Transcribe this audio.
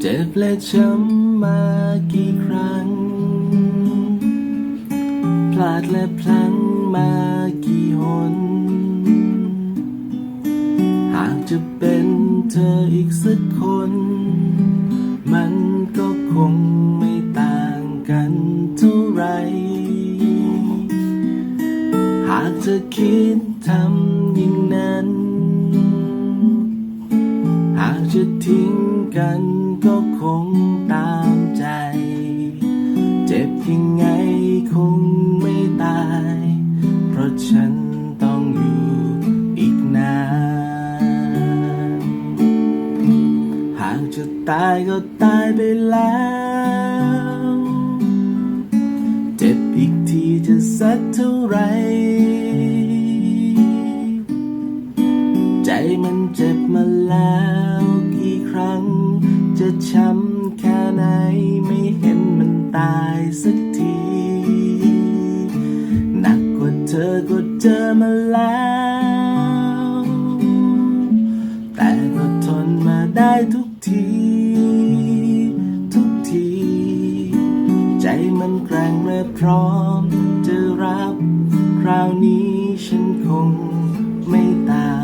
เจ็บและช้ำมากี่ครั้ง พลาดและพลั้งมากี่หน หากจะเป็นเธออีกสักคน มันก็คงไม่ต่างกันเท่าไร หากจะคิดทำ หากจะทิ้งกันก็คงตามใจ เจ็บยังไงคงไม่ตาย เพราะฉันต้องอยู่อีกนาน หากจะตายก็ตายไปแล้ว เจ็บอีกทีจะสักเท่าไหรใจมันเจ็บมาแล้ว ช้ำแค่ไหนไม่เห็นมันตายสักที หนักกว่าเธอก็เจอมาแล้ว แต่ก็ทนมาได้ทุกที ทุกที ใจมันแกร่งและพร้อมจะรับ คราวนี้ฉันคงไม่ตาย